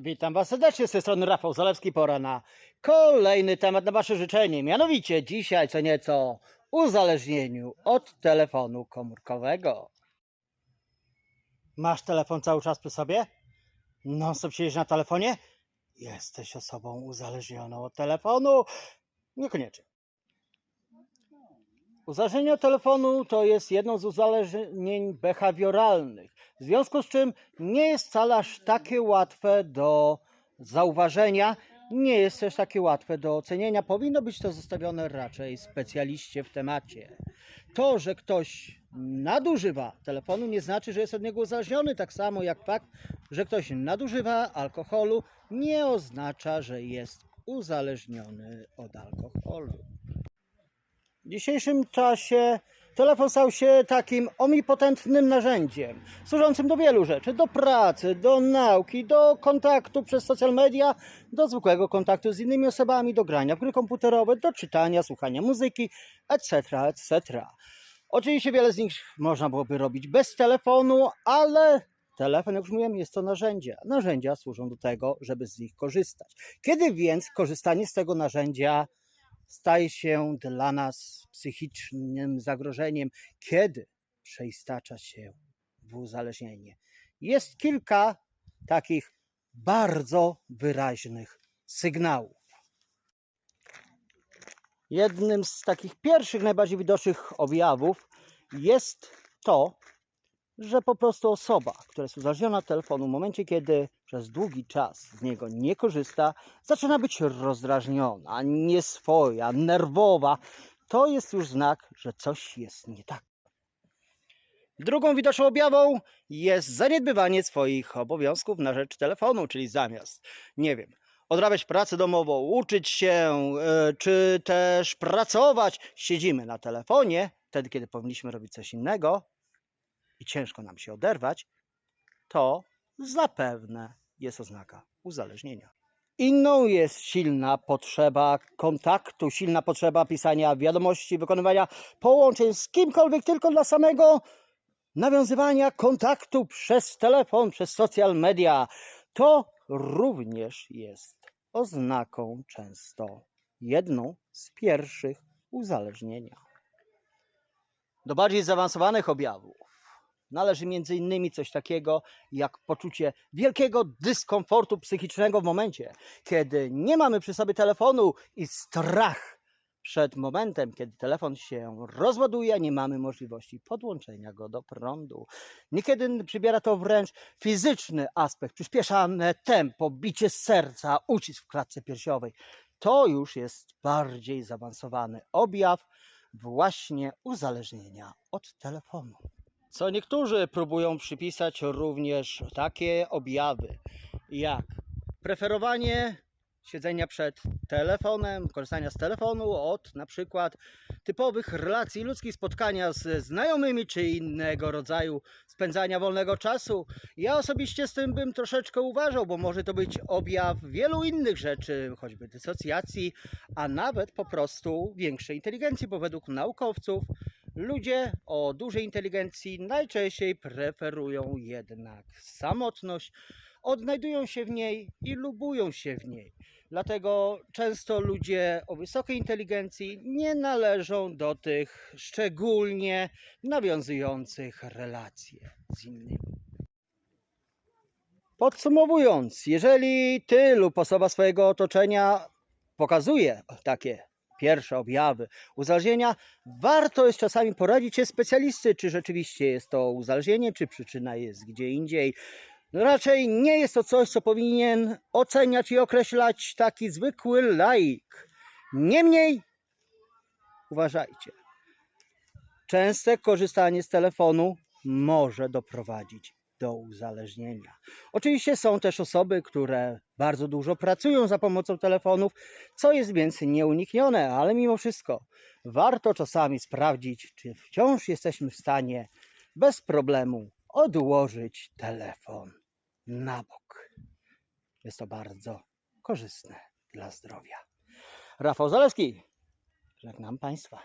Witam Was serdecznie z tej strony Rafał Zalewski. Pora na kolejny temat na Wasze życzenie. Mianowicie dzisiaj co nieco uzależnieniu od telefonu komórkowego. Masz telefon cały czas przy sobie? Non stop siedzisz na telefonie? Jesteś osobą uzależnioną od telefonu? Niekoniecznie. Uzależnienie od telefonu to jest jedno z uzależnień behawioralnych, w związku z czym nie jest wcale aż takie łatwe do zauważenia, nie jest też takie łatwe do ocenienia. Powinno być to zostawione raczej specjaliście w temacie. To, że ktoś nadużywa telefonu, nie znaczy, że jest od niego uzależniony, tak samo jak fakt, że ktoś nadużywa alkoholu, nie oznacza, że jest uzależniony od alkoholu. W dzisiejszym czasie telefon stał się takim omnipotentnym narzędziem, służącym do wielu rzeczy, do pracy, do nauki, do kontaktu przez social media, do zwykłego kontaktu z innymi osobami, do grania w gry komputerowe, do czytania, słuchania muzyki, etc., etc. Oczywiście wiele z nich można byłoby robić bez telefonu, ale telefon, jak już mówiłem, jest to narzędzie. Narzędzia służą do tego, żeby z nich korzystać. Kiedy więc korzystanie z tego narzędzia staje się dla nas psychicznym zagrożeniem, kiedy przeistacza się w uzależnienie. Jest kilka takich bardzo wyraźnych sygnałów. Jednym z takich pierwszych, najbardziej widocznych objawów jest to, że po prostu osoba, która jest uzależniona od telefonu, w momencie, kiedy przez długi czas z niego nie korzysta, zaczyna być rozdrażniona, nieswoja, nerwowa. To jest już znak, że coś jest nie tak. Drugą widoczną objawą jest zaniedbywanie swoich obowiązków na rzecz telefonu, czyli zamiast, nie wiem, odrabiać pracę domową, uczyć się, e, czy też pracować, siedzimy na telefonie, wtedy, kiedy powinniśmy robić coś innego, i ciężko nam się oderwać, to zapewne jest oznaka uzależnienia. Inną jest silna potrzeba kontaktu, silna potrzeba pisania wiadomości, wykonywania połączeń z kimkolwiek tylko dla samego nawiązywania kontaktu przez telefon, przez social media. To również jest oznaką często jedną z pierwszych uzależnienia. Do bardziej zaawansowanych objawów należy między innymi coś takiego jak poczucie wielkiego dyskomfortu psychicznego w momencie, kiedy nie mamy przy sobie telefonu i strach przed momentem, kiedy telefon się rozładuje, nie mamy możliwości podłączenia go do prądu. Niekiedy przybiera to wręcz fizyczny aspekt, przyspieszane tempo, bicie serca, ucisk w klatce piersiowej. To już jest bardziej zaawansowany objaw właśnie uzależnienia od telefonu. Co niektórzy próbują przypisać również takie objawy jak preferowanie siedzenia przed telefonem, korzystania z telefonu od na przykład typowych relacji ludzkich, spotkania z znajomymi czy innego rodzaju spędzania wolnego czasu. Ja osobiście z tym bym troszeczkę uważał, bo może to być objaw wielu innych rzeczy, choćby dysocjacji, a nawet po prostu większej inteligencji, bo według naukowców Ludzie o dużej inteligencji najczęściej preferują jednak samotność, odnajdują się w niej i lubują się w niej. Dlatego często ludzie o wysokiej inteligencji nie należą do tych szczególnie nawiązujących relacje z innymi. Podsumowując, jeżeli ty lub osoba swojego otoczenia pokazuje takie pierwsze objawy uzależnienia, warto jest czasami poradzić się specjalisty, czy rzeczywiście jest to uzależnienie, czy przyczyna jest gdzie indziej. No raczej nie jest to coś, co powinien oceniać i określać taki zwykły laik. Niemniej, uważajcie, częste korzystanie z telefonu może doprowadzić do uzależnienia. Oczywiście są też osoby, które bardzo dużo pracują za pomocą telefonów, co jest więc nieuniknione, ale mimo wszystko warto czasami sprawdzić, czy wciąż jesteśmy w stanie bez problemu odłożyć telefon na bok. Jest to bardzo korzystne dla zdrowia. Rafał Zalewski, żegnam Państwa.